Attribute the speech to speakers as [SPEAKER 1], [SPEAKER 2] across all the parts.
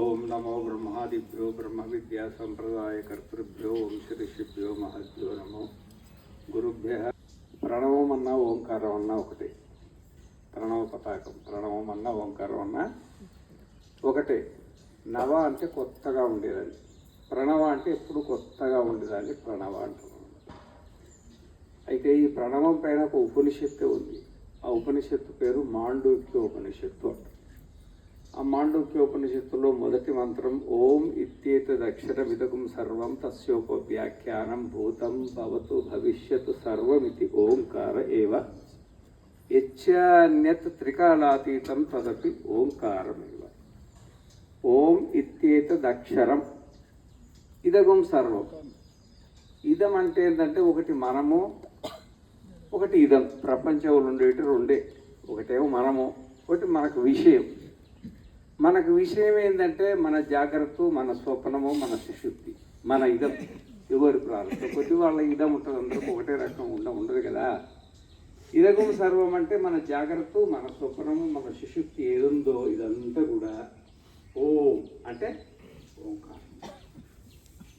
[SPEAKER 1] ఓం నమో బ్రహ్మాదిభ్యో బ్రహ్మ విద్యా సంప్రదాయ కర్తృభ్యో ఓం శ్రీషిభ్యో మహద్భ్యో నమో. గురుభ్య ప్రణవం అన్న ఓంకారం అన్న ఒకటే. ప్రణవ పతాకం ప్రణవం అన్న ఓంకారం అన్న ఒకటే. నవ అంటే కొత్తగా ఉండేదాన్ని. ప్రణవ అంటే ఎప్పుడు కొత్తగా ఉండేదాన్ని ప్రణవ అంటున్నాం అయితే ఈ ప్రణవం పైన ఒక ఉపనిషత్తు ఉంది. ఆ ఉపనిషత్తు పేరు మాండూక్య ఉపనిషత్తు అంటారు. ఆ మాండూక్యోపనిషత్తులో మొదటి మంత్రం ఓం ఇత్యేతదక్షరమిదకం సర్వం తస్యోపవ్యాఖ్యానం భూతం భవతు భవిష్యత్ సర్వమితి ఓంకార ఏవ యచ్చాన్యత్ త్రికాలాతీతం తదపి ఓంకారమేవ. ఓం ఇత్యేతదక్షరం ఇదగం సర్వం. ఇదం అంటే ఏంటంటే ఒకటి మనము ఒకటి ఇదం. ప్రపంచంలో ఉండేటి రెండే. ఒకటేమో మనము ఒకటి మనకు విషయం. మనకు విషయం ఏంటంటే మన జాగ్రత్త మన స్వప్నము మన సుశుద్ధి మన ఇదం. ఎవరి ప్రారంభం కొద్ది వాళ్ళ ఇదం ఉంటుంది అందరికి ఒకటే రకం ఉండ ఉండదు కదా? ఇదగం సర్వం అంటే మన జాగ్రత్త మన స్వప్నము మన సుశుద్ధి ఏదుందో ఇదంతా కూడా ఓం అంటే ఓంకారం.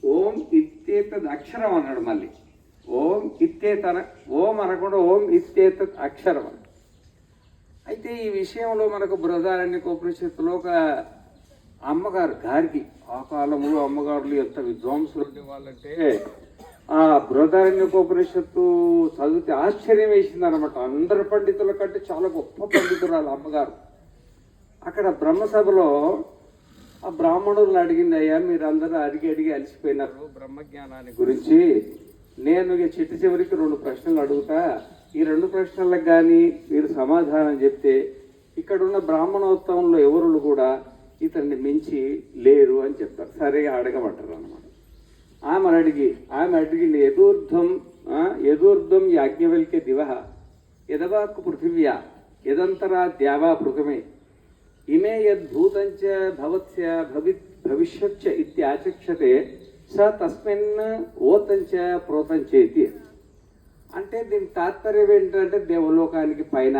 [SPEAKER 1] ఓం ఇత్యేతద్ అక్షరం అన్నాడు మళ్ళీ. ఓం ఇత్యేతన ఓం అనకుండా ఓం ఇత్యేతద్ అక్షరం. అయితే ఈ విషయంలో మనకు బృహదారణ్య ఉపనిషత్తులో ఒక అమ్మగారు గారికి ఆ కాలంలో అమ్మగారులు ఎంత విద్వాంసులు ఉండేవాళ్ళంటే ఆ బృహదారణ్య ఉపనిషత్తు చదివితే ఆశ్చర్యం వేసింది అనమాట అందరి పండితుల కంటే చాలా గొప్ప పండితురాలు అమ్మగారు. అక్కడ బ్రహ్మసభలో ఆ బ్రాహ్మణులను అడిగింది అయ్యా మీరు అందరూ అడిగి అడిగి అలసిపోయినారు బ్రహ్మజ్ఞానాన్ని గురించి. నేను ఇక చిట్టు చివరికి రెండు ప్రశ్నలు అడుగుతా. ఈ రెండు ప్రశ్నలకు కానీ సమాధానం చెప్తే ఇక్కడున్న బ్రాహ్మణోత్సవంలో ఎవరు కూడా ఇతన్ని మించి లేరు అని చెప్తారు. సరే అడగమంటారు అనమాట ఆమె అడిగి ఆమె అడిగింది యదూర్ధ్వం యదూర్ధ్వం యాజ్ఞవల్క్య దివ యదవాక్కు పృథివ్యా యదంతరా ద్యావా పృథమే ఇమే యద్భూతంచ భవత్య భవి భవిష్యచ్చ ఇత్యాచక్షతే స తస్మిన్ ఓతంచ ప్రోతంచేతి అంటే దీని తాత్పర్యం ఏంటంటే దేవలోకానికి పైన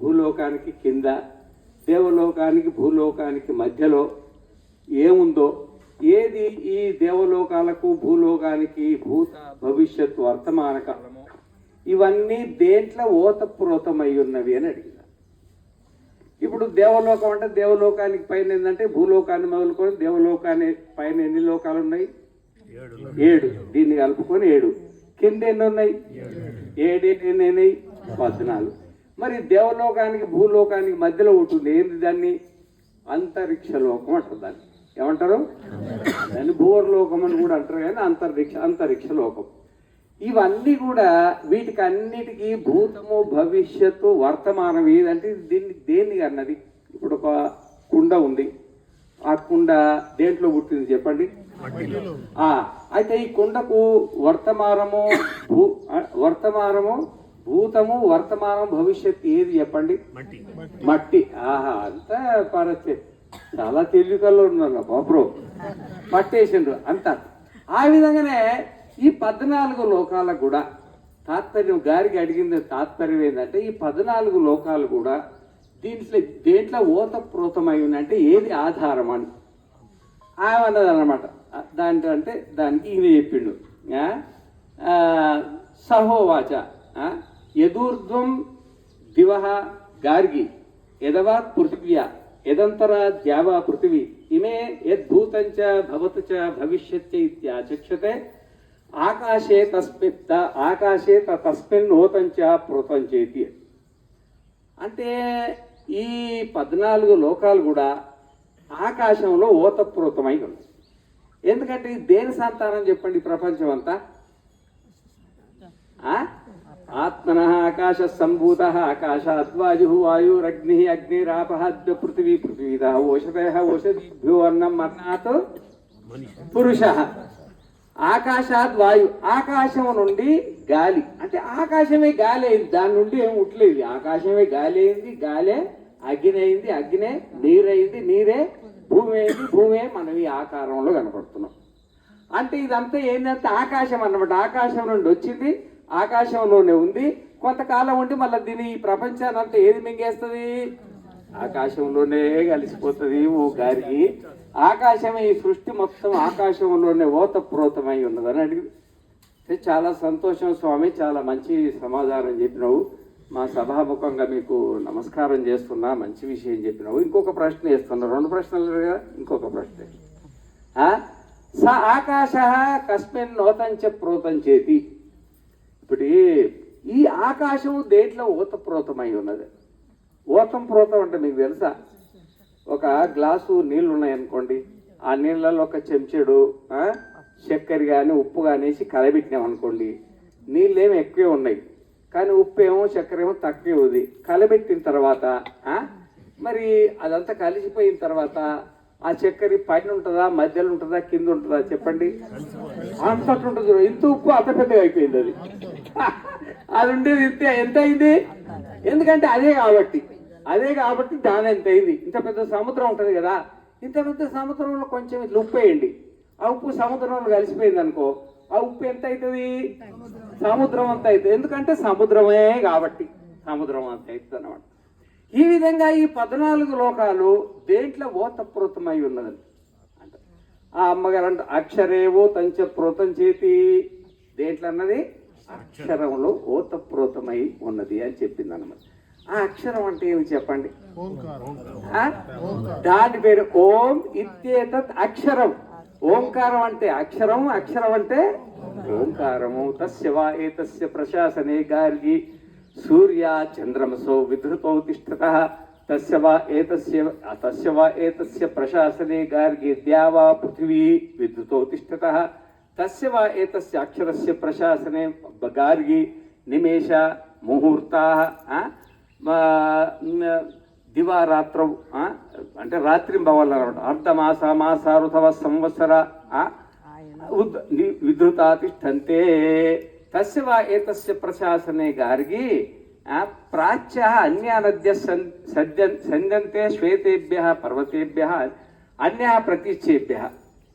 [SPEAKER 1] భూలోకానికి కింద దేవలోకానికి భూలోకానికి మధ్యలో ఏముందో ఏది ఈ దేవలోకాలకు భూలోకానికి భూత భవిష్యత్ వర్తమాన కాలము ఇవన్నీ దేంట్లో ఓతప్రోతమై ఉన్నవి అని అడిగిన. ఇప్పుడు దేవలోకం అంటే దేవలోకానికి పైన ఏంటంటే భూలోకాన్ని మొదలుకొని దేవలోకాన్ని పైన ఎన్ని లోకాలు ఉన్నాయి? ఏడు. దీన్ని కలుపుకొని ఏడు. కింద ఎన్ని ఉన్నాయి ఏడు ఎన్ని అయినాయి పద్నాలుగు. మరి దేవలోకానికి భూలోకానికి మధ్యలో ఉంటుంది. ఏంది దాన్ని? అంతరిక్ష లోకం అంటారు దాన్ని. ఏమంటారు? దాన్ని భూవర్లోకం అని కూడా అంటారు కానీ అంతరిక్ష అంతరిక్ష లోకం. ఇవన్నీ కూడా వీటికి అన్నిటికీ భూతము భవిష్యత్తు వర్తమానం ఏదంటే దీన్ని దేన్ని అన్నది? ఇప్పుడు ఒక కుండ ఉంది. ఆ కుండ దేంట్లో పుట్టింది చెప్పండి? ఆ అయితే ఈ కుండకు వర్తమానము భూ వర్తమానము భూతము వర్తమానం భవిష్యత్తు ఏది చెప్పండి? మట్టి. ఆహా అంతా పరచే. చాలా తెలివికల్లో ఉన్నారు బాబు. పట్టేసిండ్రు అంతా. ఆ విధంగానే ఈ పద్నాలుగు లోకాలకు కూడా తాత్పర్యం గారికి అడిగింది తాత్పర్యం ఏంటంటే ఈ పద్నాలుగు లోకాలు కూడా దీంట్లో దేంట్లో ఓతప్రోతమై ఉందంటే ఏది ఆధారం అని? ఆమె అన్నది అనమాట దాంట్లో అంటే దానికి ఈయన చెప్పిండు. సహోవాచ యదూర్ధ్వం దివ గార్గి యదవాత్ పృథివ్యా యదంతర ద్యావా పృథివీ ఇమే యద్భూతంచ భవతు చ భవిష్యత్య ఇత్యాచక్షతే ఆకాశే తస్మిన్ ఆకాశే తస్మిన్ ఓతంచ ప్రోతంచేతి అంటే ఈ పద్నాలుగు లోకాలు కూడా ఆకాశంలో ఓతప్రోతమై ఉంది ఎందుకంటే ఇది దేని సంతానం చెప్పండి ప్రపంచం అంతా? ఆత్మన ఆకాశ సంభూత ఆకాశాద్వాయు వాయురగ్ని అగ్నిరాప పృథివీ పృథివీద ఓషధయ ఓషధిభ్యో అన్నం అన్నాత్ పురుష. ఆకాశాద్ వాయు ఆకాశం నుండి గాలి. అంటే ఆకాశమే గాలి అయింది దాని నుండి ఏం ఉట్లేదు. ఆకాశమే గాలి అయింది గాలే అగ్ని అయింది అగ్నే నీరైంది నీరే భూమి అయింది భూమే మనం ఈ ఆకారంలో కనపడుతున్నాం. అంటే ఇదంతా ఏంటంటే ఆకాశం అన్నమాట. ఆకాశం నుండి వచ్చింది ఆకాశంలోనే ఉంది. కొంతకాలం ఉండి మళ్ళీ దీని ఈ ప్రపంచాన్ని అంతా ఏది మింగేస్తుంది? ఆకాశంలోనే కలిసిపోతుంది ఓ గారికి ఆకాశమే ఈ సృష్టి మొత్తం ఆకాశంలోనే ఓతప్రోతమై ఉన్నదని అడిగి చాలా సంతోషం స్వామి చాలా మంచి సమాధానం చెప్పినావు. మా సభాముఖంగా మీకు నమస్కారం చేస్తున్నా మంచి విషయం చెప్పినావు. ఇంకొక ప్రశ్న వేస్తున్నా. రెండు ప్రశ్నలు కదా? ఇంకొక ప్రశ్న. స ఆకాశ కస్మిన్ నోతంచ ప్రోతం చేతి ఇప్పుడు ఈ- ఆకాశం దేంట్లో ఓతప్రోతమై ఉన్నది? ఓతం ప్రోతం అంటే మీకు తెలుసా? ఒక గ్లాసు నీళ్ళు ఉన్నాయనుకోండి ఆ నీళ్ళలో ఒక చెంచాడు చక్కెర కానీ ఉప్పు కానీ వేసి కలబెట్టినాం అనుకోండి నీళ్ళు ఏమి ఎక్కువే ఉన్నాయి. కానీ ఉప్పు ఏమో చక్కెర ఏమో తక్కువే ఉంది. కలబెట్టిన తర్వాత మరి అదంతా కలిసిపోయిన తర్వాత ఆ చక్కెర పైన ఉంటుందా మధ్యలో ఉంటుందా కింద ఉంటుందా చెప్పండి? అంతటి ఉంటుంది. ఇంత ఉప్పు అంత పెద్దగా అయిపోయింది అది. అది ఉండేది ఇంత. ఎంత అయింది? ఎందుకంటే అదే కాబట్టి. అదే కాబట్టి దాని ఎంత అయింది? ఇంత పెద్ద సముద్రం ఉంటుంది కదా. ఇంత పెద్ద సముద్రంలో కొంచెం ఇట్లా ఉప్పు వేయండి ఆ ఉప్పు సముద్రంలో కలిసిపోయింది అనుకో ఆ ఉప్పు ఎంత అవుతుంది? సముద్రం అంత అవుతుంది ఎందుకంటే సముద్రమే కాబట్టి. సముద్రం అంత అవుతుంది అన్నమాట ఈ విధంగా ఈ పద్నాలుగు లోకాలు దేంట్లో ఓతప్రోతమై ఉన్నదని అంట ఆ అమ్మగారు అంట అక్షరేవో తంచ ప్రోతం చేతి. దేంట్లో అన్నది? అక్షరంలో ఓతప్రోతమై ఉన్నది అని చెప్పింది అన్నమాట ఆ అక్షరం అంటే ఏమి చెప్పండి? దాని పేరు ఓం ఇత్యేతత్ అక్షరం. ఓంకారం అంటే అక్షరం అక్షరం అంటే ఓంకారము. తస్యవా ఏతస్య ప్రశాసనే గార్గి. సూర్య చంద్రమసో విధృతౌ తిష్టత. తస్యవా ఏతస్య తస్యవా ఏతస్య ప్రశాసనే గార్గి. ద్యావా పృథివీ విధృతౌ తిష్టత. తస్యవా ఏతస్య అక్షరస్య ప్రశాసనే గార్గి. నిమేష ముహూర్తా దివారాత్రౌ అంటే రాత్రి భవాలు అనమాట అర్ధమాస మాస ఋతవ సంవత్సర విధృతా తిష్టంతే తస్య వా ఏతస్య ప్రశాసనే గార్గి ఆ, ప్రాచ్య అన్యానద్య సన్- సద్య- సంజంతే శ్వేతేభ్య పర్వతేభ్య అన్య ప్రతిచ్చేభ్య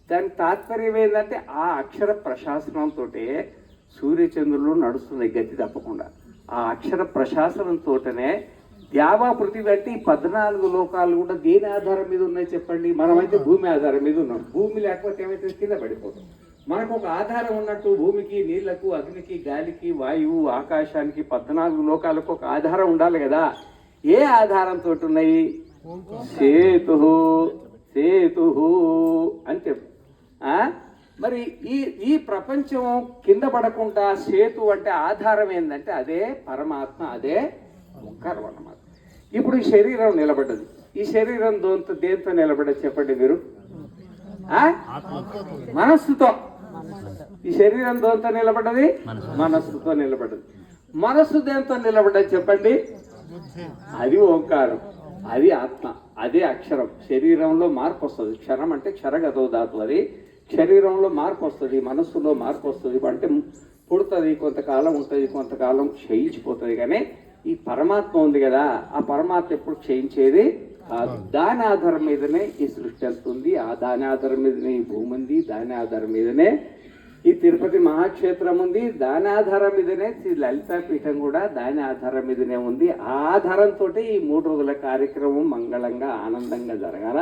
[SPEAKER 1] దాని తాత్పర్యం ఏంటంటే ఆ అక్షర ప్రశాసనంతో సూర్యచంద్రులు నడుస్తున్నాయి గతి తప్పకుండా. ఆ అక్షర ప్రశాసనంతోటనే ద్యావా పృథివీ అంటే ఈ పద్నాలుగు లోకాలు కూడా దేని ఆధారం మీద ఉన్నాయి చెప్పండి? మనమైతే భూమి ఆధారం మీద ఉన్నాం. భూమి లేకపోతే ఏమైతే కింద పడిపోతాం. మనకు ఒక ఆధారం ఉన్నట్టు భూమికి నీళ్ళకు అగ్నికి గాలికి వాయువు ఆకాశానికి పద్నాలుగు లోకాలకు ఒక ఆధారం ఉండాలి కదా. ఏ ఆధారంతో ఉన్నాయి? సేతు సేతు అని చెప్పు? మరి ఈ ఈ ప్రపంచం కింద పడకుండా సేతు అంటే ఆధారం ఏంటంటే అదే పరమాత్మ అదే ఓంకారం అన్నమాట ఇప్పుడు ఈ శరీరం నిలబడ్డది. ఈ శరీరం దోంతో దేంతో నిలబడ్డది చెప్పండి మీరు? మనస్సుతో. ఈ శరీరం దోంతో నిలబడ్డది? మనస్సుతో నిలబడ్డది. మనస్సు దేంతో నిలబడ్డది చెప్పండి? అది ఓంకారం. అది ఆత్మ. అదే అక్షరం. శరీరంలో మార్పు వస్తుంది. క్షరం అంటే క్షరగతో ధాతు అది. శరీరంలో మార్పు వస్తుంది. మనస్సులో మార్పు వస్తుంది. అంటే పుడుతుంది కొంతకాలం ఉంటుంది కొంతకాలం క్షయించిపోతుంది. కానీ ఈ పరమాత్మ ఉంది కదా ఆ పరమాత్మ ఎప్పుడు క్షయించేది కాదు. దాని ఆధారం మీదనే ఈ సృష్టి వెళ్తుంది ఆ దాని ఆధారం మీదనే ఈ భూమి ఉంది దాని ఆధారం మీదనే ఈ తిరుపతి మహాక్షేత్రం ఉంది దాని ఆధారం మీదనే శ్రీ లలితా పీఠం కూడా దాని ఆధారం మీదనే ఉంది. ఆ ఆధారంతో ఈ మూడు రోజుల కార్యక్రమం మంగళంగా ఆనందంగా జరగాల.